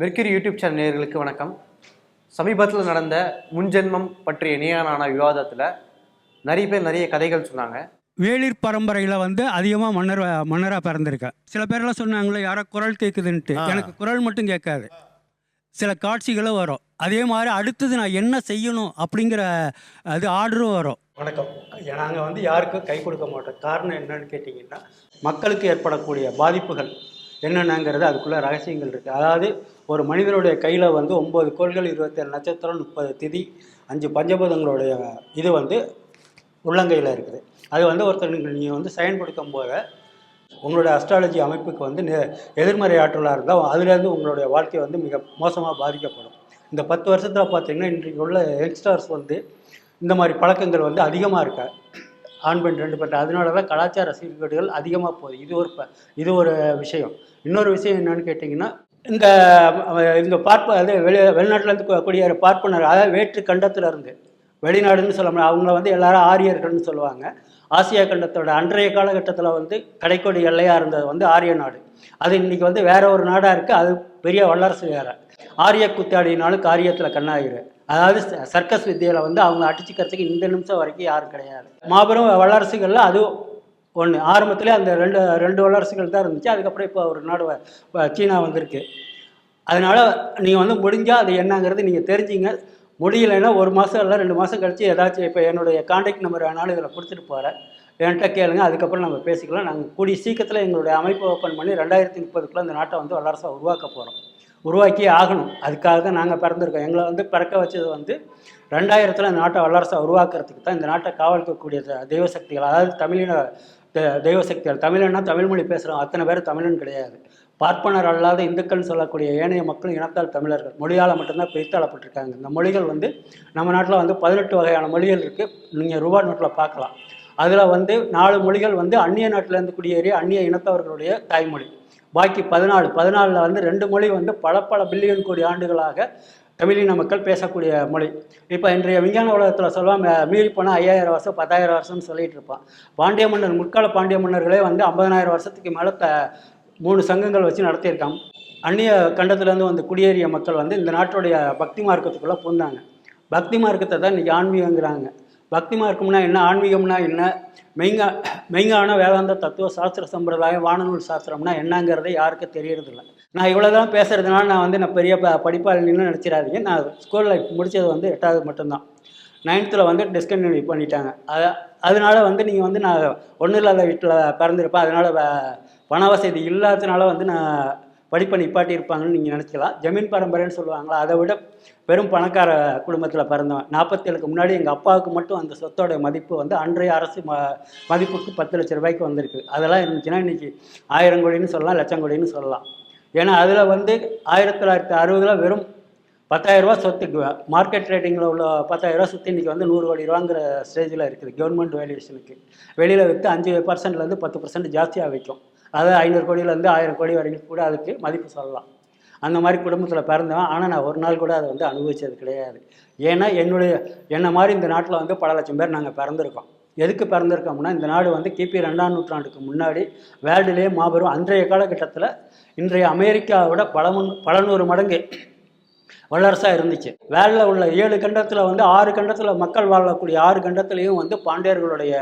Mercury YouTube channel நேயர்களுக்கு வணக்கம். சமீபத்தில் நடந்த முன்ஜென்மம் பற்றிய இணையானான விவாதத்தில் நிறைய பேர் நிறைய கதைகள் சொன்னாங்க. வேளிர் பரம்பரையில் வந்து அதிகமாக மன்னர் மன்னராக பிறந்திருக்கேன் சில பேர்லாம் சொன்னாங்களே யாரோ குரல் கேட்குதுன்ட்டு எனக்கு குரல் மட்டும் கேட்காது. சில காட்சிகளும் வரும். அதே மாதிரி அடுத்தது நான் என்ன செய்யணும் அப்படிங்கிற அது ஆர்டரும் வரும். வணக்கம். நாங்கள் வந்து யாருக்கும் கை கொடுக்க மாட்டோம். காரணம் என்னன்னு கேட்டிங்கன்னா மக்களுக்கு ஏற்படக்கூடிய பாதிப்புகள் என்னென்னங்கிறது அதுக்குள்ளே ரகசியங்கள் இருக்குது அதாவது ஒரு மனிதனுடைய கையில் வந்து ஒம்பது கோள்கள் இருபத்தேழு நட்சத்திரம் முப்பது திதி அஞ்சு பஞ்சபூதங்களுடைய இது வந்து உள்ளங்கையில் இருக்குது. அது வந்து ஒருத்தர் நீங்கள் வந்து செயல்படுத்தும் போது உங்களுடைய அஸ்ட்ராலஜி அமைப்புக்கு வந்து எதிர்மறை ஆற்றலாக இருந்தால் அதுலேருந்து உங்களுடைய வாழ்க்கை வந்து மிக மோசமாக பாதிக்கப்படும். இந்த பத்து வருஷத்தில் பார்த்தீங்கன்னா இன்றைக்கு உள்ள யங்ஸ்டர்ஸ் வந்து இந்த மாதிரி பழக்கங்கள் வந்து அதிகமாக இருக்கா. ஆண் பெண் ரெண்டு பேர் அதனால தான் கலாச்சார சீர்கேடுகள் அதிகமாக போகுது. இது ஒரு ப இது ஒரு விஷயம். இன்னொரு விஷயம் என்னன்னு கேட்டிங்கன்னா இந்த இந்த பார்ப்ப அது வெளி வெளிநாட்டிலேருந்து குடியேற பார்ப்பனர் அதாவது வேற்று கண்டத்திலிருந்து வெளிநாடுன்னு சொல்ல முடியாது. அவங்கள வந்து எல்லாரும் ஆரியர்கள்னு சொல்லுவாங்க. ஆசியா கண்டத்தோட அன்றைய காலகட்டத்தில் வந்து கடைக்கோடி எல்லையாக இருந்தது வந்து ஆரிய நாடு. அது இன்னைக்கு வந்து வேற ஒரு நாடாக இருக்குது அது பெரிய வல்லரசு வேறு. ஆரிய குத்தாடினாலும் காரியத்தில் கண்ணாயிரு. அதாவது ச- சர்க்கஸ் வித்தியில் வந்து அவங்க அடிச்சுக்கிறதுக்கு இந்த நிமிஷம் வரைக்கும் யாரும் கிடையாது. மாபெரும் வல்லரசுகளில் அது ஒன்று ஆரம்பத்திலே அந்த ரெண்டு ரெண்டு வல்லரசுகள் தான் இருந்துச்சு. அதுக்கப்புறம் இப்போ ஒரு நாடு சீனா வந்திருக்கு. அதனால் நீங்கள் வந்து முடிஞ்சால் அது என்னங்கிறது நீங்கள் தெரிஞ்சிங்க. முடியலைன்னா ஒரு மாதம் இல்லை ரெண்டு மாதம் கழித்து ஏதாச்சும் இப்போ என்னுடைய கான்டாக்ட் நம்பர் வேணாலும் இதில் கொடுத்துட்டு போகிறேன் என்கிட்ட கேளுங்க அதுக்கப்புறம் நம்ம பேசிக்கலாம். நாங்கள் கூடிய சீக்கிரத்தில் எங்களுடைய அமைப்பை ஓப்பன் பண்ணி ரெண்டாயிரத்தி முப்பதுக்குள்ளே அந்த நாட்டை வந்து வல்லரசாக உருவாக்க போகிறோம் உருவாக்கியே ஆகணும். அதுக்காக தான் நாங்கள் பிறந்திருக்கோம். எங்களை வந்து பிறக்க வச்சது வந்து ரெண்டாயிரத்தில் இந்த நாட்டை வல்லரசை உருவாக்குறதுக்கு தான் இந்த நாட்டை காவல்கக்கூடிய தெய்வ சக்திகள் அதாவது தமிழின தெ- தெய்வ சக்திகள் தமிழன்னா தமிழ் மொழி பேசுகிறோம் அத்தனை பேர் தமிழன் கிடையாது. பார்ப்பனர் அல்லாத இந்துக்கள்னு சொல்லக்கூடிய ஏனைய மக்கள் இனத்தால் தமிழர்கள். மொழியால் மட்டும்தான் பிரித்தாளப்பட்டிருக்காங்க இந்த மொழிகள் வந்து நம்ம நாட்டில் வந்து பதினெட்டு வகையான மொழிகள் இருக்குது நீங்கள் ரூபா நோட்டில் பார்க்கலாம். அதில் வந்து நாலு மொழிகள் வந்து அந்நிய நாட்டிலேருந்து குடியேறிய அந்நிய இனத்தவர்களுடைய தாய்மொழி. பாக்கி பதினாலு பதினாலில் வந்து ரெண்டு மொழி வந்து பல பல பில்லியன் கோடி ஆண்டுகளாக தமிழின மக்கள் பேசக்கூடிய மொழி. இப்போ இன்றைய விஞ்ஞான உலகத்தில் சொல்லுவாங்க மீறி போனால் ஐயாயிரம் வருஷம் பத்தாயிரம் வருஷம்னு சொல்லிட்டு இருப்பான். பாண்டிய மன்னர் முற்கால பாண்டிய மன்னர்களே வந்து ஐம்பதனாயிரம் வருஷத்துக்கு மேலே த மூணு சங்கங்கள் வச்சு நடத்தியிருக்காங்க. அந்நிய கண்டத்துலேருந்து வந்து குடியேறிய மக்கள் வந்து இந்த நாட்டுடைய பக்தி மார்க்கத்துக்குள்ளே பூந்தாங்க பக்தி மார்க்கத்தை தான் இன்றைக்கி ஆன்மீகங்கிறாங்க. பக்தி மார்க்கம்னா என்ன ஆன்மீகம்னா என்ன மெய்ங்கா மெய்ஞான வேதாந்த தத்துவ சாஸ்திர சம்பிரதாயம் வானநூல் சாஸ்திரம்னா என்னங்கிறதே யாருக்கும் தெரியறதில்ல. நான் இவ்வளோ தான் பேசுறதுனால நான் வந்து நான் பெரிய ப படிப்பாளின்னு நினச்சிடாதீங்க. நான் ஸ்கூல் லைஃப் முடித்தது வந்து எட்டாவது மட்டும்தான். நைன்த்தில் வந்து டிஸ்கன்டினியூ பண்ணிட்டாங்க. அது அதனால வந்து நீங்கள் வந்து நான் ஒன்றும் இல்லாத வீட்டில் பிறந்திருப்பேன். அதனால் பண வசதி இல்லாததுனால வந்து நான் படிப்பை நிப்பாட்டி இருப்பாங்கன்னு நீங்கள் நினச்சிக்கலாம். ஜமீன் பரம்பரைன்னு சொல்லுவாங்களா? அதை விட பெரும் பணக்கார குடும்பத்தில் பிறந்தவன். நாற்பத்தேழுக்கு முன்னாடி எங்கள் அப்பாவுக்கு மட்டும் அந்த சொத்தோட மதிப்பு வந்து அன்றைய அரசு ம மதிப்புக்கு பத்து லட்ச ரூபாய்க்கு வந்திருக்கு. அதெல்லாம் இருந்துச்சுன்னா இன்றைக்கி ஆயிரம் கோடின்னு சொல்லலாம் லட்சம் கோடின்னு சொல்லலாம். ஏன்னா அதில் வந்து ஆயிரத்தி தொள்ளாயிரத்தி அறுபதில் வெறும் பத்தாயிரரூபா சொத்துக்கு மார்க்கெட் ரேட்டிங்கில் உள்ள பத்தாயிரரூபா சொத்து இன்றைக்கி வந்து நூறு கோடி ரூபாங்கிற ஸ்டேஜில் இருக்குது. கவர்மெண்ட் வேல்யூஷனுக்கு வெளியில் விற்று அஞ்சு பர்சன்ட்லேருந்து பத்து பர்சன்ட் ஜாஸ்தியாக விற்கும் அதாவது ஐநூறு கோடியிலேருந்து ஆயிரம் கோடி வரைக்கும் கூட அதுக்கு மதிப்பு சொல்லலாம். அந்த மாதிரி குடும்பத்தில் பிறந்தவன் ஆனால் நான் ஒரு நாள் கூட அதை வந்து அனுபவித்தது கிடையாது. ஏன்னா என்னுடைய என்னை மாதிரி இந்த நாட்டில் வந்து பல லட்சம் பேர் நாங்கள் பிறந்திருக்கோம். எதுக்கு பிறந்திருக்கோம்னா இந்த நாடு வந்து கிபி ரெண்டாம் நூற்றாண்டுக்கு முன்னாடி வேர்ல்டுலேயே மாபெரும் அன்றைய காலகட்டத்தில் இன்றைய அமெரிக்காவை விட பல முன் பல நூறு மடங்கு வல்லரசாக இருந்துச்சு. வேலில் உள்ள ஏழு கண்டத்தில் வந்து ஆறு கண்டத்தில் மக்கள் வாழக்கூடிய ஆறு கண்டத்துலேயும் வந்து பாண்டியர்களுடைய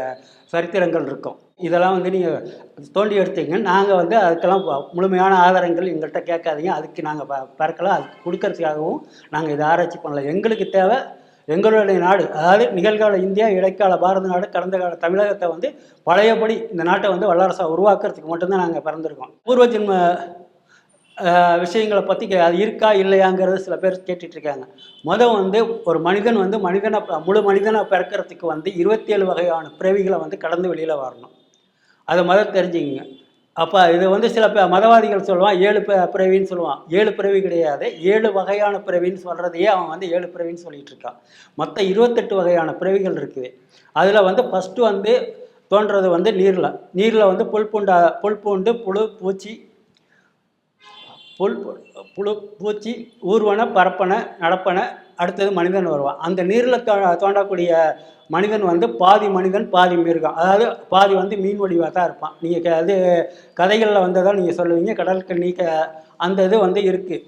சரித்திரங்கள் இருக்கும். இதெல்லாம் வந்து நீங்கள் தோண்டி எடுத்தீங்க. நாங்கள் வந்து அதுக்கெல்லாம் முழுமையான ஆதாரங்கள் எங்கள்கிட்ட கேட்காதீங்க. அதுக்கு நாங்கள் ப பறக்கலாம். அதுக்கு கொடுக்கறதுக்காகவும் நாங்கள் இதை ஆராய்ச்சி பண்ணல. எங்களுக்கு தேவை எங்களுடைய நாடு. அதாவது நிகழ்கால இந்தியா இடைக்கால பாரத நாடு கடந்த கால தமிழகத்தை வந்து பழையபடி இந்த நாட்டை வந்து வல்லரசாக உருவாக்குறதுக்கு மட்டும்தான் நாங்கள் பிறந்திருக்கோம். பூர்வ ஜென்ம விஷயங்களை பற்றி அது இருக்கா இல்லையாங்கிறது சில பேர் கேட்டுட்ருக்காங்க. மொதல் வந்து ஒரு மனிதன் வந்து மனிதனை ப- முழு மனிதனை பிறக்கிறதுக்கு வந்து இருபத்தேழு வகையான பிறவிகளை வந்து கடந்து வெளியில் வரணும். அதை முதல் தெரிஞ்சுக்கங்க. அப்போ இது வந்து சில மதவாதிகள் சொல்லுவான் ஏழு ப பிறவின்னு சொல்லுவான். ஏழு பிறவி கிடையாது. ஏழு வகையான பிறவின்னு சொல்கிறதையே அவன் வந்து ஏழு பிறவின்னு சொல்லிட்டு இருக்கான். மொத்தம் இருபத்தெட்டு வகையான பிறவிகள் இருக்குது. அதில் வந்து ஃபஸ்ட்டு வந்து தோன்றது வந்து நீரில். நீரில் வந்து புல் பூண்டா புல் பூண்டு புழு பூச்சி புல் புழு பூச்சி ஊர்வன பரப்பன நடப்பனை அடுத்தது மனிதன் வருவான். அந்த நீரில் தோ தோண்டக்கூடிய மனிதன் வந்து பாதி மனிதன் பாதி மிருகம். அதாவது பாதி வந்து மீன் வடிவாக தான் இருப்பான். நீங்கள் அது கதைகளில் வந்ததால் நீங்கள் சொல்லுவீங்க கடலுக்கு நீக்க அந்த இது வந்து இருக்குது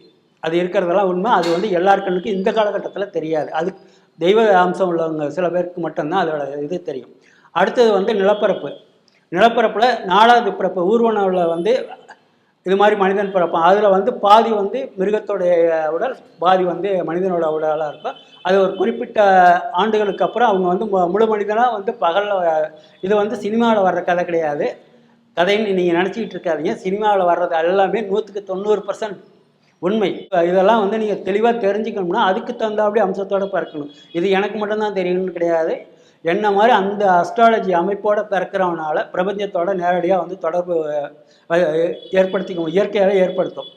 அது இருக்கிறதெல்லாம் உண்மை. அது வந்து எல்லார் கண்ணுக்கும் இந்த காலகட்டத்தில் தெரியாது. அது தெய்வ அம்சம் உள்ளவங்க சில பேருக்கு மட்டும்தான் அதோட இது தெரியும். அடுத்தது வந்து நிலப்பரப்பு. நிலப்பரப்பில் நாலாவது பிறப்பு ஊர்வனவில் வந்து இது மாதிரி மனிதன் பிறப்பான். அதில் வந்து பாதி வந்து மிருகத்தோடைய உடல் பாதி வந்து மனிதனோட உடலாக இருக்கும். அது ஒரு குறிப்பிட்ட ஆண்டுகளுக்கு அப்புறம் அவங்க வந்து மு- முழு மனிதனாக வந்து பகலில் இது வந்து சினிமாவில் வர்ற கதை கிடையாது. கதைன்னு நீங்கள் நினச்சிக்கிட்டு இருக்காதீங்க. சினிமாவில் வர்றது எல்லாமே நூற்றுக்கு தொண்ணூறு பர்சன்ட் உண்மை. இதெல்லாம் வந்து நீங்கள் தெளிவாக தெரிஞ்சுக்கணும்னா அதுக்கு தகுந்தாப்படி அம்சத்தோடு பிறக்கணும் இது எனக்கு மட்டும்தான் தெரியும்னு கிடையாது. என்ன மாதிரி அந்த அஸ்ட்ராலஜி அமைப்போட பிறக்கிறவனால பிரபஞ்சத்தோட நேரடியாக வந்து தொடர்பு அஹ், ஏற்படுத்திக்க இயற்கையாகவே ஏற்படுத்தும்.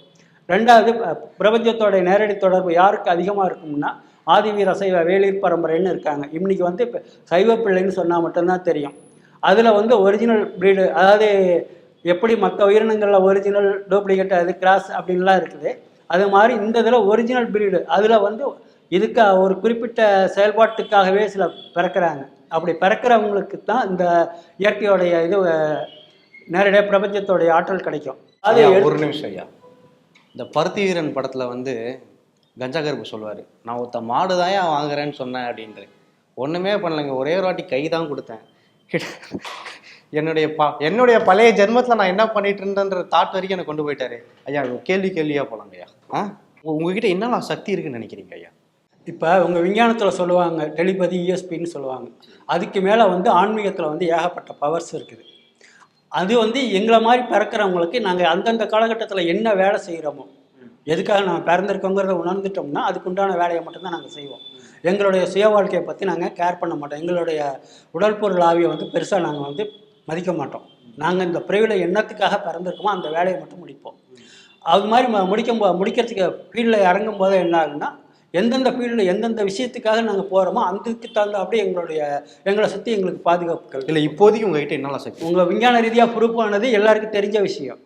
ரெண்டாவது ப- பிரபஞ்சத்தோட நேரடி தொடர்பு யாருக்கு அதிகமாக இருக்கும்னா ஆதிவீர சைவ வேளிர் பரம்பரைன்னு இருக்காங்க. இன்னைக்கு வந்து இப்போ சைவ பிள்ளைன்னு சொன்னால் மட்டும்தான் தெரியும். அதில் வந்து ஒரிஜினல் ப்ரீடு அதாவது எப்படி மற்ற உயிரினங்களில் ஒரிஜினல் டூப்ளிகேட் அது கிராஸ் அப்படின்லாம் இருக்குது. அது மாதிரி இந்த இதில் ஒரிஜினல் ப்ரீடு அதில் வந்து இதுக்கு ஒரு குறிப்பிட்ட செயல்பாட்டுக்காகவே சில பிறக்கிறாங்க. அப்படி பிறக்கிறவங்களுக்கு தான் இந்த இயற்கையோடைய இது நேரடியாக பிரபஞ்சத்தோடைய ஆற்றல் கிடைக்கும். அது ஒரு நிமிஷம் ஐயா. இந்த பருத்தி வீரன் படத்துல வந்து கஞ்சா கருப்பு சொல்லுவாரு. நான் ஒருத்த மாடு தான் வாங்குறேன்னு சொன்னேன் அப்படின்ட்டு. ஒண்ணுமே பண்ணலைங்க. ஒரே ஒரு வாட்டி கை தான் கொடுத்தேன். என்னுடைய ப என்னுடைய பழைய ஜென்மத்துல நான் என்ன பண்ணிட்டு இருந்தேன்ற தாட் வரைக்கும் எனக்கு கொண்டு போயிட்டாரு. ஐயா கேள்வி கேள்வியா போலாங்க ஐயா. ஆ? உங்க- உங்ககிட்ட என்னலாம் சக்தி இருக்குன்னு நினைக்கிறீங்க ஐயா? இப்போ உங்கள் விஞ்ஞானத்தில் சொல்லுவாங்க டெலிபதி இஎஸ்பின்னு சொல்லுவாங்க. அதுக்கு மேலே வந்து ஆன்மீகத்தில் வந்து ஏகப்பட்ட பவர்ஸ் இருக்குது. அது வந்து எங்களை மாதிரி பிறக்கிறவங்களுக்கு நாங்கள் அந்தந்த காலகட்டத்தில் என்ன வேலை செய்கிறோமோ எதுக்காக நாங்கள் பிறந்திருக்கோங்கிறத உணர்ந்துட்டோம்னா அதுக்குண்டான வேலையை மட்டும்தான் நாங்கள் செய்வோம். எங்களுடைய சுய வாழ்க்கையை பற்றி நாங்கள் கேர் பண்ண மாட்டோம். எங்களுடைய உடல் பொருள் ஆவியை வந்து பெருசாக நாங்கள் வந்து மதிக்க மாட்டோம். நாங்கள் இந்த பிரிவில் என்னத்துக்காக பிறந்திருக்கோமோ அந்த வேலையை மட்டும் முடிப்போம். அது மாதிரி ம- முடிக்கும் போது முடிக்கிறதுக்கு ஃபீல்டில் இறங்கும் போது என்ன ஆகுன்னா எந்தெந்த ஃபீல்டில் எந்தெந்த விஷயத்துக்காக நாங்கள் போகிறோமோ அதுக்கு தகுந்த அப்படி எங்களுடைய எங்களை சுற்றி எங்களுக்கு பாதுகாப்புகள் இல்ல இப்போதைக்கு உங்ககிட்ட என்னலாம் சக்தி? உங்கள் விஞ்ஞான ரீதியாக ப்ரூஃப் ஆனது எல்லாருக்கும் தெரிஞ்ச விஷயம்.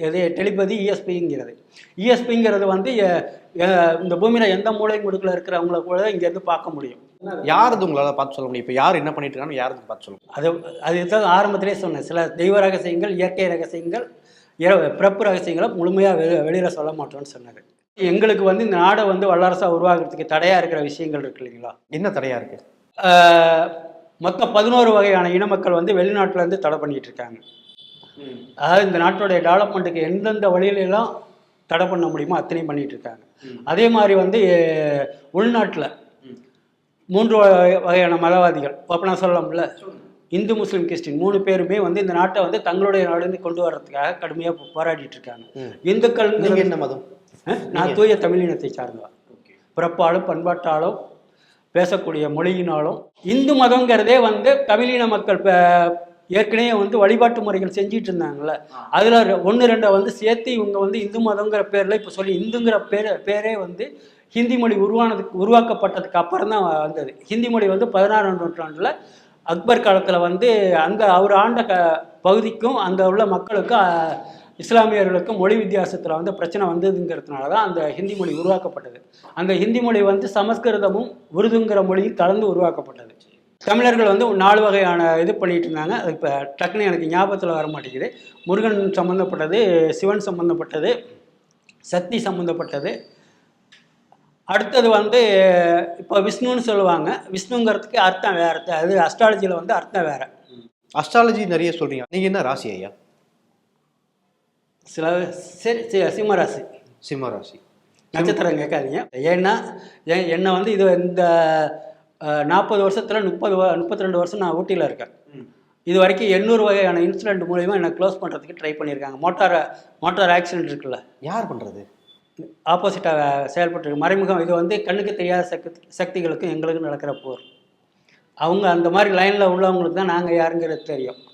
எது டெலிபதி இஎஸ்பிங்கிறது இஎஸ்பிங்கிறது வந்து எ- எ- இந்த பூமியில் எந்த மூலை முடுக்கில் இருக்கிறவங்கள கூட இங்கேருந்து பார்க்க முடியும். யாரது உங்களால பார்த்து சொல்ல முடியும்? இப்போ யார் என்ன பண்ணிட்டு இருக்கான்னு யாருக்கு பார்த்து சொல்ல அது அது தான் ஆரம்பத்திலே சொன்னேன். சில தெய்வ ரகசியங்கள் இயற்கை ரகசியங்கள் இர- பிறப்பு ரகசியங்களை முழுமையாக வெளி வெளியில் சொல்ல மாட்டோம்னு சொன்னார் எங்களுக்கு வந்து இந்த நாடை வந்து வல்லரசாக உருவாக்குறதுக்கு தடையாக இருக்கிற விஷயங்கள் இருக்கு இல்லைங்களா? என்ன தடையா இருக்கு? ஆஹ் மொத்தம் பதினோரு வகையான இன மக்கள் வந்து வெளிநாட்டுல இருந்து தடை பண்ணிட்டு இருக்காங்க. அதாவது இந்த நாட்டுடைய டெவலப்மெண்ட்டுக்கு எந்தெந்த வழியிலெல்லாம் தடை பண்ண முடியுமோ அத்தனையும் பண்ணிட்டு இருக்காங்க. அதே மாதிரி வந்து உள்நாட்டில் மூன்று வகை- வகையான மதவாதிகள் அப்போ நான் சொல்லலாம்ல? இந்து முஸ்லீம் கிறிஸ்டின் மூணு பேருமே வந்து இந்த நாட்டை வந்து தங்களுடைய நாடு கொண்டு வர்றதுக்காக கடுமையாக போராடிட்டு இருக்காங்க. இந்துக்கள் என்ன மதம்? நான் தூய தமிழினத்தை சார்ந்தவன். பிறப்பாலும் பண்பாட்டாலும் பேசக்கூடிய மொழியினாலும் இந்து மதங்கிறதே வந்து தமிழின மக்கள் ஏற்கனவே வந்து வழிபாட்டு முறைகள் செஞ்சிட்டு இருந்தாங்கல்ல. அதில் ஒன்று ரெண்டை வந்து சேர்த்து இவங்க வந்து இந்து மதங்கிற பேரில் இப்போ சொல்லி இந்துங்கிற பேர் பேரே வந்து ஹிந்தி மொழி உருவானதுக்கு உருவாக்கப்பட்டதுக்கு அப்புறம் தான் வந்தது. ஹிந்தி மொழி வந்து பதினாறாம் நூற்றாண்டில் அக்பர் காலத்தில் வந்து அந்த அவர் ஆண்ட க பகுதிக்கும் அந்த உள்ள மக்களுக்கும் இஸ்லாமியர்களுக்கு இஸ்லாமியர்களுக்கும் மொழி வித்தியாசத்தில் வந்து பிரச்சனை வந்ததுங்கிறதுனால தான் அந்த ஹிந்தி மொழி உருவாக்கப்பட்டது. அந்த ஹிந்தி மொழி வந்து சமஸ்கிருதமும் உருதுங்கிற மொழியும் கலந்து உருவாக்கப்பட்டது. தமிழர்கள் வந்து நாலு வகையான இது பண்ணிட்டு இருந்தாங்க. அது இப்போ டக்குன்னு எனக்கு ஞாபகத்தில் வர மாட்டேங்குது. முருகன் சம்மந்தப்பட்டது சிவன் சம்மந்தப்பட்டது சக்தி சம்மந்தப்பட்டது அடுத்தது வந்து இப்போ விஷ்ணுன்னு சொல்லுவாங்க. விஷ்ணுங்கிறதுக்கு அர்த்தம் வேறு. அது அஸ்ட்ராலஜியில் வந்து அர்த்தம் வேறு. அஸ்ட்ராலஜி நிறைய சொல்கிறீங்க நீங்கள் என்ன ராசி ஐயா? சில சரி சி- சிம்மராசி. சிம்ம ராசி நட்சத்திரம் கேட்காதீங்க. ஏன்னா ஏன் என்னை வந்து இது இந்த நாற்பது வருஷத்தில் முப்பது முப்பத்தி ரெண்டு வருஷம் நான் ஊட்டியில் இருக்கேன். இது வரைக்கும் எண்ணூறு வகையான இன்சிடென்ட் மூலிமா என்னை க்ளோஸ் பண்ணுறதுக்கு ட்ரை பண்ணியிருக்காங்க. மோட்டார் மோட்டார் ஆக்சிடென்ட் இருக்குல்ல. யார் பண்றது? ஆப்போசிட்டாக செயல்பட்டு மறைமுகம் இது வந்து கண்ணுக்கு தெரியாத சக்தி சக்திகளுக்கும் எங்களுக்கும் நடக்கிற போர். அவங்க அந்த மாதிரி லைனில் உள்ளவங்களுக்கு தான் நாங்கள் யாருங்கிறது தெரியும்.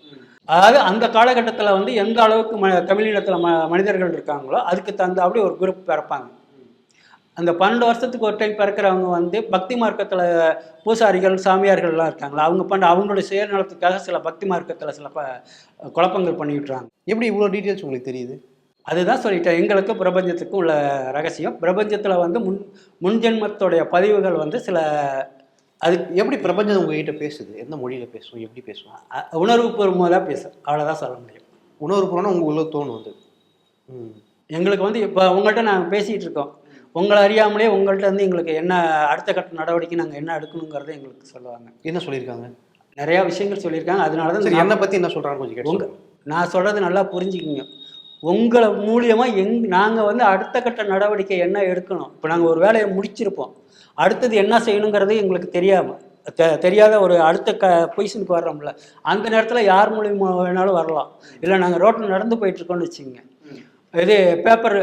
அதாவது அந்த காலகட்டத்தில் வந்து எந்த அளவுக்கு ம தமிழினத்தில் ம மனிதர்கள் இருக்காங்களோ அதுக்கு தகுந்த அப்படி ஒரு குரூப் பிறப்பாங்க. அந்த பன்னெண்டு வருஷத்துக்கு ஒரு டைம் பிறக்கிறவங்க வந்து பக்தி மார்க்கத்தில் பூசாரிகள் சாமியார்கள்லாம் இருக்காங்களா? அவங்க பண்ண அவங்களுடைய சுயநலத்துக்காக சில பக்தி மார்க்கத்தில் சில ப குழப்பங்கள் பண்ணிவிட்றாங்க எப்படி இவ்வளோ டீட்டெயில்ஸ் உங்களுக்கு தெரியுது? அதுதான் சொல்லிட்டேன். எங்களுக்கு பிரபஞ்சத்துக்கும் உள்ள ரகசியம். பிரபஞ்சத்தில் வந்து முன் முன்ஜென்மத்தோடைய பதிவுகள் வந்து சில அது எப்படி பிரபஞ்சம் உங்ககிட்ட பேசுது? எந்த மொழியில பேசும்? எப்படி பேசும்? அ- உணர்வுபூர்வமாக தான் பேசும் அவ்வளோதான் சொல்ல முடியும். உணர்வு பூர்வம்னா உங்க உள்ள தோணும் வந்து ம். எங்களுக்கு வந்து இப்போ உங்கள்கிட்ட நாங்கள் பேசிகிட்டு இருக்கோம். உங்களை அறியாமலே உங்கள்ட்ட இருந்து எங்களுக்கு என்ன அடுத்த கட்ட நடவடிக்கை நாங்கள் என்ன எடுக்கணுங்கிறத எங்களுக்கு சொல்லுவாங்க. என்ன சொல்லியிருக்காங்க? நிறையா விஷயங்கள் சொல்லியிருக்காங்க. அதனால தான் என்னை பத்தி என்ன சொல்றாங்க கொஞ்சம் உங்க. நான் சொல்கிறது நல்லா புரிஞ்சுக்கிங்க. உங்களை மூலியமாக எங் நாங்கள் வந்து அடுத்த கட்ட நடவடிக்கை என்ன எடுக்கணும்? இப்போ நாங்கள் ஒரு வேலையை முடிச்சிருப்போம். அடுத்தது என்ன செய்யணுங்கிறது எங்களுக்கு தெரியாமல் தெ தெரியாத ஒரு அடுத்த க பொசிஷனுக்கு வர்றோம்ல அந்த நேரத்தில் யார் மூலியமா வேணாலும் வரலாம். இல்லை நாங்கள் ரோட்டில் நடந்து போயிட்டுருக்கோம்னு வச்சுங்க. இது பேப்பர்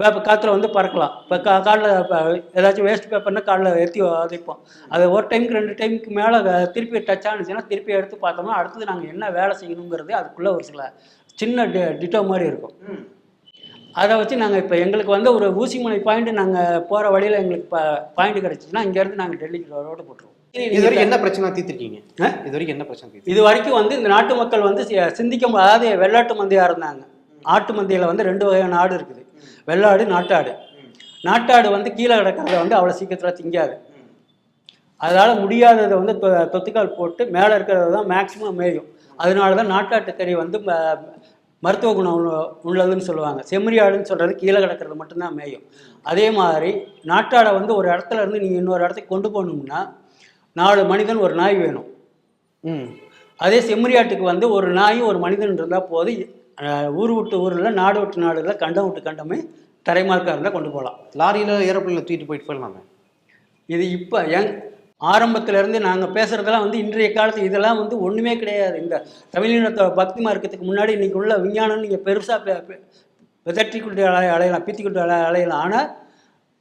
பேப்பர் காற்றுல வந்து பறக்கலாம். இப்போ கா காலில் இப்போ ஏதாச்சும் வேஸ்ட் பேப்பர்னா காலில் ஏற்றி வதைப்போம் அது ஒரு டைமுக்கு ரெண்டு டைமுக்கு மேலே திருப்பி டச் ஆனிச்சுன்னா திருப்பி எடுத்து பார்த்தோம்னா அடுத்தது நாங்கள் என்ன வேலை செய்யணுங்கிறது அதுக்குள்ளே ஒரு சில சின்ன டி டிட்டோ மாதிரி இருக்கும். அதை வச்சு நாங்கள் இப்போ எங்களுக்கு வந்து ஒரு ஊசிமலை பாயிண்ட் நாங்கள் போகிற வழியில் எங்களுக்கு ப பாயிண்ட் கிடச்சிச்சின்னா இங்கேருந்து நாங்கள் டெல்லிக்கு ரோடு போட்டுருவோம். இது வரைக்கும் என்ன பிரச்சனை தீர்த்திருக்கீங்க? இது வரைக்கும் என்ன பிரச்சனை இது வரைக்கும் வந்து இந்த நாட்டு மக்கள் வந்து சிந்திக்க அதாவது வெள்ளாட்டு மந்தையாக இருந்தாங்க. ஆட்டு மந்தையில் வந்து ரெண்டு வகையான ஆடு இருக்குது. வெள்ளாடு நாட்டாடு. நாட்டாடு வந்து கீழே கிடக்கிறத வந்து அவ்வளோ சீக்கிரத்தில் திங்காது. அதனால் முடியாததை வந்து தொத்துக்கால் போட்டு மேலே இருக்கிறத தான் மேக்ஸிமம் மேயும். அதனால தான் நாட்டாட்டு கறி வந்து மருத்துவ குணம் உள்ள- உள்ளதுன்னு சொல்லுவாங்க. செம்மறி ஆடுன்னு சொல்கிறது கீழே கிடக்கிறது மட்டும்தான் மேயும் அதே மாதிரி நாட்டாடை வந்து ஒரு இடத்துல இருந்து நீங்கள் இன்னொரு இடத்துக்கு கொண்டு போகணும்னா நாலு மனிதன் ஒரு நாய் வேணும். ம். அதே செம்மறியாட்டுக்கு வந்து ஒரு நாயும் ஒரு மனிதன் இருந்தால் போது ஊர் விட்டு ஊரில் நாடு விட்டு நாடுல கண்டம் விட்டு கண்டமே தரைமார்க்காக இருந்தால் கொண்டு போகலாம் லாரியில ஏரோப்ளேன்ல தூக்கிட்டு போயிட்டு போயிடலாமே? இது இப்போ எங் ஆரம்பத்திலேருந்து நாங்கள் பேசுகிறதெல்லாம் வந்து இன்றைய காலத்து இதெல்லாம் வந்து ஒன்றுமே கிடையாது. இந்த தமிழினத்தோட பக்தி மார்க்கத்துக்கு முன்னாடி இன்றைக்கி உள்ள விஞ்ஞானம் நீங்கள் பெருசாக விதற்றிக்கிட்டு அலைய அலையலாம் பித்திக்கிட்டு அலைய அலையலாம். ஆனால்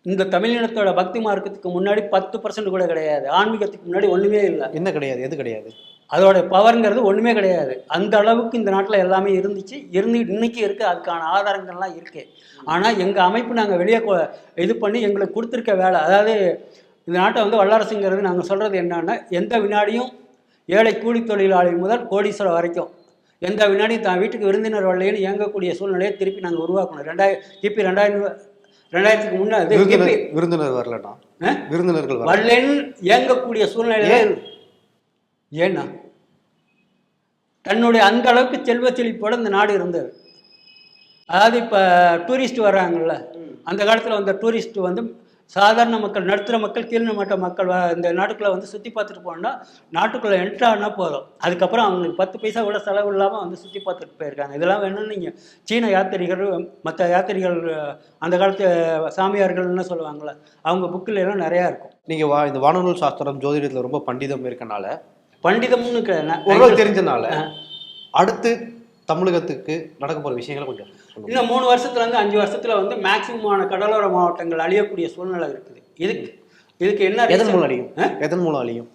இந்த தமிழினத்தோட பக்தி மார்க்கத்துக்கு முன்னாடி பத்து பர்சன்ட் கூட கிடையாது. ஆன்மீகத்துக்கு முன்னாடி ஒன்றுமே இல்லை. என்ன கிடையாது? எது கிடையாது? அதோட பவர்ங்கிறது ஒன்றுமே கிடையாது. அந்த அளவுக்கு இந்த நாட்டில் எல்லாமே இருந்துச்சு. இருந்து இன்னைக்கு இருக்குது அதுக்கான ஆதாரங்கள்லாம் இருக்குது ஆனால் எங்கள் அமைப்பு நாங்கள் வெளியே இது பண்ணி எங்களுக்கு கொடுத்துருக்க வேலை அதாவது இந்த நாட்டை வந்து வல்லரசுங்கிறது நாங்கள் சொல்கிறது என்னன்னா எந்த வினாடியும் ஏழை கூலி தொழிலாளி முதல் கோடீஸ்வரர் வரைக்கும் எந்த வினாடியும் தான் வீட்டுக்கு விருந்தினர் வரலைன்னு இயங்கக்கூடிய சூழ்நிலையை திருப்பி நாங்கள் உருவாக்கணும் ரெண்டாயிரம் கிபி ரெண்டாயிரம் ரெண்டாயிரத்துக்கு முன்னாடி விருந்தினர் வரலண்ணா? விருந்தினர்கள் வரல வரலன்னு இயங்கக்கூடிய சூழ்நிலை ஏன்? ஏன்னா தன்னுடைய அந்த அளவுக்கு செல்வ செழிப்போட இந்த நாடு இருந்தது அதாவது இப்போ டூரிஸ்ட் வர்றாங்கல்ல அந்த காலத்தில் வந்த டூரிஸ்ட் வந்து சாதாரண மக்கள் நடுத்தர மக்கள் கீழ்மட்ட மக்கள் வ- இந்த நாட்டுக்குள்ளே வந்து சுற்றி பார்த்துட்டு போனால் நாட்டுக்குள்ளே என்ட்ரு ஆனால் போதும். அதுக்கப்புறம் அவங்களுக்கு பத்து பைசா கூட செலவு இல்லாமல் வந்து சுற்றி பார்த்துட்டு போயிருக்காங்க. இதெல்லாம் வேணும்னு நீங்கள் சீன யாத்திரிகர் மற்ற யாத்திரிகள் அந்த காலத்து சாமியார்கள்னு சொல்லுவாங்கள்ல அவங்க புக்கில் எல்லாம் நிறையா இருக்கும். நீங்க வா இந்த வானநூல் சாஸ்திரம் ஜோதிடத்துல ரொம்ப பண்டிதம் இருக்கனால பண்டிதம்னு தெரிஞ்சனால. அடுத்து தமிழகத்துக்கு நடக்க போற விஷயங்களை கொஞ்சம் இன்னும் மூணு வருஷத்துல இருந்து அஞ்சு வருஷத்துல வந்து மேக்சிமமான கடலோர மாவட்டங்கள் அழியக்கூடிய சூழ்நிலை இருக்குது. இதுக்கு இதுக்கு என்ன எதன்? மூலம் அழியும்? எதன் மூலம் அழியும்?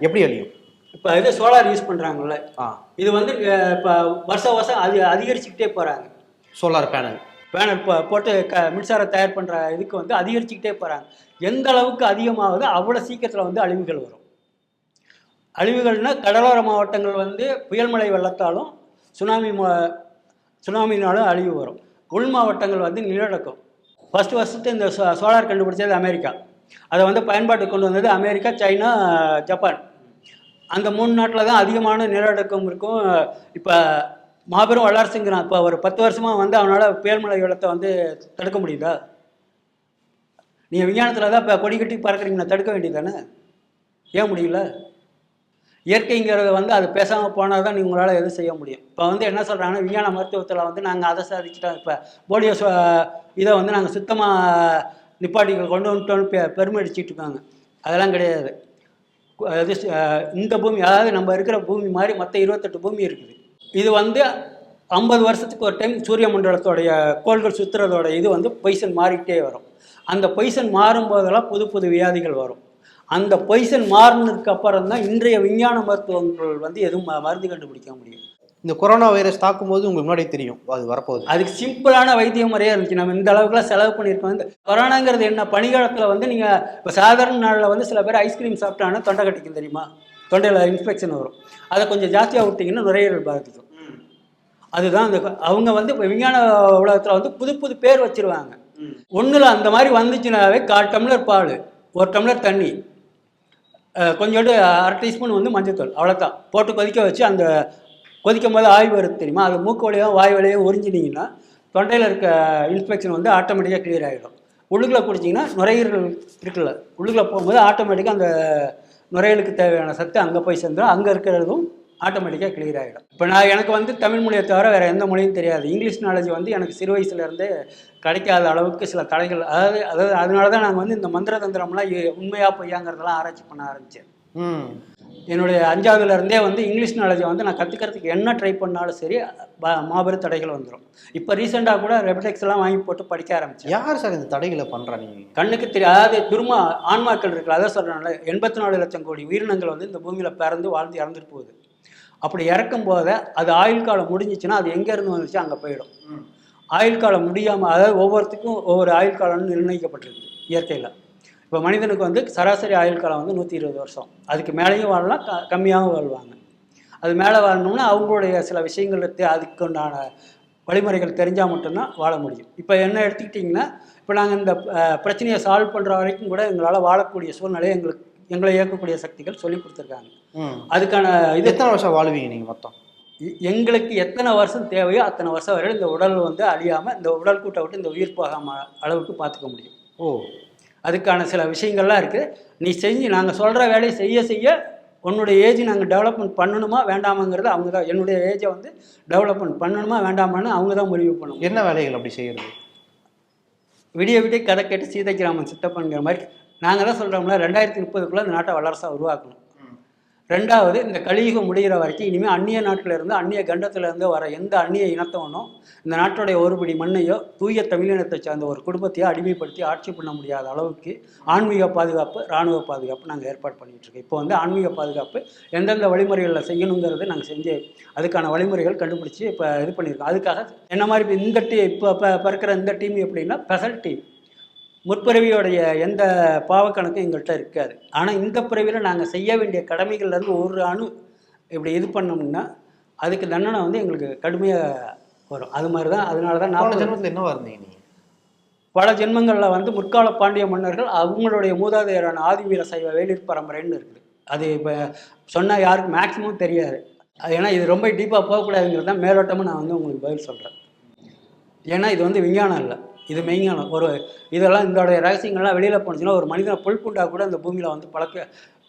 எப்படி அழியும்? இப்போ இது சோலார் யூஸ் பண்றாங்கல்ல. ஆ. இது வந்து இப்போ வருஷம் வருஷம் அது அதிகரிச்சுக்கிட்டே போறாங்க. சோலார் பேனல் பேனல் போ போட்டு க மின்சாரம் தயார் பண்ற இதுக்கு வந்து அதிகரிச்சுக்கிட்டே போறாங்க. எந்த அளவுக்கு அதிகமாகுதோ அவ்வளோ சீக்கிரத்தில் வந்து அழிவுகள் வரும். அழிவுகள்னா கடலோர மாவட்டங்கள் வந்து புயல் மழை வெள்ளத்தாலும் சுனாமி ம- சுனாமினாலும் அழிவு வரும். உள் மாவட்டங்கள் வந்து நிலநடுக்கம். ஃபஸ்ட்டு ஃபஸ்ட்டு இந்த சோ- சோலார் கண்டுபிடிச்சது அமெரிக்கா. அதை வந்து பயன்பாட்டுக்கு கொண்டு வந்தது அமெரிக்கா சைனா ஜப்பான். அந்த மூணு நாட்டில் தான் அதிகமான நிலநடுக்கம் இருக்கும். இப்போ மாபெரும் வல்லரசுங்கிறான் இப்போ ஒரு பத்து வருஷமாக வந்து அவனால் பேர்மலை வெள்ளத்தை வந்து தடுக்க முடியுதா? நீங்கள் விஞ்ஞானத்தில் தான் இப்போ கொடி கட்டி பறக்குறீங்கன்னா தடுக்க வேண்டியதானே ஏன் முடியல? இயற்கைங்கிறது வந்து அது பேசாமல் போனால் தான் உங்களால் எதுவும் செய்ய முடியும். இப்போ வந்து என்ன சொல்கிறாங்கன்னா விஞ்ஞான மருத்துவத்தில் வந்து நாங்கள் அதை சாதிச்சிட்டோம். இப்போ போலியோ இதை வந்து நாங்கள் சுத்தமாக நிப்பாட்டி கொண்டு வந்துட்டோம்னு பெ பெருமை இருக்காங்க. அதெல்லாம் கிடையாது. அது இந்த பூமி அதாவது நம்ம இருக்கிற பூமி மாதிரி மற்ற இருபத்தெட்டு பூமி இருக்குது. இது வந்து ஐம்பது வருஷத்துக்கு ஒரு டைம் சூரிய மண்டலத்தோடைய கோள்கள் சுற்றுறதோட இது வந்து பொய்சன் மாறிக்கிட்டே வரும். அந்த பொய்சன் மாறும்போதெல்லாம் புது புது வியாதிகள் வரும். அந்த பொய்சன் மாறினதுக்கு அப்புறம் தான் இன்றைய விஞ்ஞான மருத்துவங்கள் வந்து எதுவும் ம- மருந்து கண்டுபிடிக்க முடியும். இந்த கொரோனா வைரஸ் தாக்கும்போது உங்களுக்கு முன்னாடி தெரியும். அது வரப்போகுது. அதுக்கு சிம்பிளான வைத்திய முறையாக இருந்துச்சு. நம்ம இந்த அளவுக்குலாம் செலவு பண்ணியிருக்கோம். இந்த கொரோனாங்கிறது என்ன? பனிக்காலத்தில் வந்து நீங்கள் இப்போ சாதாரண நாளில் வந்து சில பேர் ஐஸ்கிரீம் சாப்பிட்டாங்கன்னா தொண்டை கட்டிக்கும் தெரியுமா? தொண்டையில் இன்ஃபெக்ஷன் வரும். அதை கொஞ்சம் ஜாஸ்தியாக விட்டிங்கன்னா நுரையீரல் பாதிக்கும். அதுதான் அந்த அவங்க வந்து இப்போ விஞ்ஞான உலகத்தில் வந்து புது புது பேர் வச்சிருவாங்க. ஒன்றில் அந்த மாதிரி வந்துச்சுனாவே கால் டம்ளர் பால் ஒரு டம்ளர் தண்ணி கொஞ்சோண்டு அரை டீஸ்பூன் வந்து மஞ்சத்தூள் அவ்வளோதான் போட்டு கொதிக்க வச்சு அந்த கொதிக்கும் போது ஆய்வு வருது தெரியுமா? அது மூக்கு வழியோ வாய் வழியோ உறிஞ்சினீங்கன்னா தொண்டையில் இருக்க இன்ஃபெக்ஷன் வந்து ஆட்டோமேட்டிக்காக கிளியர் ஆகிடும் உள்ளுக்குள்ளே குடிச்சிங்கன்னா நுரையீரல் இருக்குல்ல உள்ளுக்குள்ளே போகும்போது ஆட்டோமேட்டிக்காக அந்த நுரையீரலுக்கு தேவையான சத்து அங்கே போய் சேர்ந்துடும் அங்கே இருக்கிறதும் ஆட்டோமேட்டிக்காக கிளியர் ஆகிடும் இப்போ நான் எனக்கு வந்து தமிழ் மொழியை தவிர வேறு எந்த மொழியும் தெரியாது. இங்கிலீஷ் நாலேஜ் வந்து எனக்கு சிறு வயசுலேருந்தே கிடைக்காத அளவுக்கு சில தடைகள். அதாவது அதாவது அதனால தான் நாங்கள் வந்து இந்த மந்திர தந்திரம்லாம் எ- உண்மையா பொய்யாங்கிறதெல்லாம் ஆராய்ச்சி பண்ண ஆரம்பித்தேன் என்னுடைய அஞ்சாவதுல இருந்தே வந்து இங்கிலீஷ் நாலேஜை வந்து நான் கற்றுக்கிறதுக்கு என்ன ட்ரை பண்ணாலும் சரி மாபெரும் தடைகள் வந்துடும் இப்போ ரீசெண்டாக கூட ரெபடெக்ஸ் எல்லாம் வாங்கி போட்டு படிக்க ஆரம்பித்தேன் யார் சார் இந்த தடைகளை பண்றா நீங்க? கண்ணுக்கு தெரியும் அதாவது துருமா ஆன்மாக்கள் இருக்குல்ல அதான் சொல்கிறேன்ல எண்பத்தி நாலு லட்சம் கோடி உயிரினங்கள் வந்து இந்த பூமியில் பிறந்து வாழ்ந்து இறந்துட்டு போகுது. அப்படி இறக்கும் போது அது ஆயுள் காலம் முடிஞ்சிச்சுன்னா அது எங்கேருந்து வந்துச்சு? அங்கே போயிடும். ஆயுள் காலம் முடியாமல் அதாவது ஒவ்வொருத்துக்கும் ஒவ்வொரு ஆயுள் காலம்னு நிர்ணயிக்கப்பட்டிருக்கு இயற்கையில். இப்போ மனிதனுக்கு வந்து சராசரி ஆயுள் காலம் வந்து நூற்றி இருபது வருஷம். அதுக்கு மேலேயும் வாழலாம் க கம்மியாகவும் வாழ்வாங்க. அது மேலே வாழணும்னா அவங்களுடைய சில விஷயங்கள் இருக்கு, அதுக்கு உண்டான வழிமுறைகள் தெரிஞ்சால் மட்டும்தான் வாழ முடியும். இப்போ என்ன எடுத்துக்கிட்டிங்கன்னா இப்போ நாங்கள் இந்த பிரச்சனையை சால்வ் பண்ணுற வரைக்கும் கூட எங்களால் வாழக்கூடிய சூழ்நிலையை எங்களுக்கு எங்களை இயக்கக்கூடிய சக்திகள் சொல்லி கொடுத்துருக்காங்க. அதுக்கான இது எத்தனை வருஷம் வாழ்வீங்க நீங்க மொத்தம்? எங்களுக்கு எத்தனை வருஷம் தேவையோ அத்தனை வருஷம் வரை இந்த உடல் வந்து அழியாமல் இந்த உடல் கூட்டை விட்டு இந்த உயிர் போகாம அளவுக்கு பார்த்துக்க முடியும். ஓ. அதுக்கான சில விஷயங்கள்லாம் இருக்குது நீ செஞ்சு நாங்கள் சொல்கிற வேலையை செய்ய செய்ய உன்னுடைய ஏஜ் நாங்கள் டெவலப்மெண்ட் பண்ணணுமா வேண்டாமாங்கிறது அவங்க தான் என்னுடைய ஏஜை வந்து டெவலப்மெண்ட் பண்ணணுமா வேண்டாமான்னு அவங்க தான் முடிவு பண்ணணும் என்ன வேலைகள் அப்படி செய்யறது? விடிய விடிய கதை கேட்டு சீதைக்கிராமன் சித்தப்பன்கிற மாதிரி நாங்கள் தான் சொல்கிறோம்ல ரெண்டாயிரத்தி முப்பதுக்குள்ளே இந்த நாட்டை வல்லரசாக உருவாக்கணும். ரெண்டாவது இந்த கலியுகம் முடிகிற வரைக்கும் இனிமேல் அந்நிய நாட்டிலிருந்து அந்நிய கண்டத்துல இருந்து வர எந்த அந்நிய இனத்தவனும் இந்த நாட்டுடைய ஒருபடி மண்ணையோ தூய தமிழினத்தை சார்ந்த ஒரு குடும்பத்தையோ அடிமைப்படுத்தி ஆட்சி பண்ண முடியாத அளவுக்கு ஆன்மீக பாதுகாப்பு இராணுவ பாதுகாப்பு நாங்கள் ஏற்பாடு பண்ணிகிட்ருக்கோம் இப்போ வந்து ஆன்மீக பாதுகாப்பு எந்தெந்த வழிமுறைகளில் செய்யணுங்கிறது நாங்கள் செஞ்சு அதுக்கான வழிமுறைகள் கண்டுபிடிச்சி இப்போ இது பண்ணியிருக்கோம். அதுக்காக என்ன மாதிரி இப்போ இந்த டீ இப்போ இப்போ இருக்கிற இந்த டீம் எப்படின்னா ஸ்பெஷல் டீம். முற்பிறவியோடைய எந்த பாவக்கணக்கும் எங்கள்கிட்ட இருக்காது. ஆனால் இந்த பிறவியில் நாங்கள் செய்ய வேண்டிய கடமைகள்லேருந்து ஒரு அணு இப்படி இது பண்ணோம்னா அதுக்கு தண்டனை வந்து எங்களுக்கு கடுமையாக வரும். அது மாதிரி தான் அதனால தான் நான் ஜென்மத்துல என்னவா இருந்தீங்க நீங்க? பல ஜென்மங்களில் வந்து முற்கால பாண்டிய மன்னர்கள் அவங்களுடைய மூதாதையரான ஆதிவீர சைவ வேலிர் பரம்பரைன்னு இருக்குது. அது இப்போ சொன்னால் யாருக்கும் மேக்ஸிமம் தெரியாது. ஏன்னா இது ரொம்ப டீப்பாக போகக்கூடாதுங்கிறது தான் மேலோட்டமாக நான் வந்து உங்களுக்கு பதில் சொல்கிறேன் ஏன்னா இது வந்து விஞ்ஞானம் இல்லை. இது மெய்ஞானம் ஒரு இதெல்லாம் இதோடைய ரகசியங்கள்லாம் வெளியில் போணுச்சுன்னா ஒரு மனிதனை புல் புண்டா கூட இந்த பூமியில் வந்து பழக்க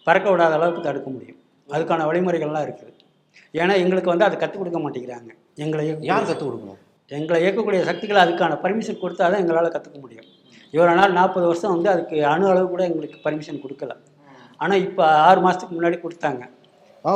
பறக்க விடாத அளவுக்கு தடுக்க முடியும். அதுக்கான வழிமுறைகள்லாம் இருக்குது. ஏன்னா எங்களுக்கு வந்து அதை கற்றுக் கொடுக்க மாட்டேங்கிறாங்க. எங்களை யார் யார் கற்றுக் கொடுக்கணும்? எங்களை இயக்கக்கூடிய சக்திகள் அதுக்கான பர்மிஷன் கொடுத்தா தான் எங்களால் கற்றுக்க முடியும். இவ்வளோ நாள் நாற்பது வருஷம் வந்து அதுக்கு அணு அளவு கூட எங்களுக்கு பர்மிஷன் கொடுக்கல. ஆனால் இப்போ ஆறு மாதத்துக்கு முன்னாடி கொடுத்தாங்க. ஓ.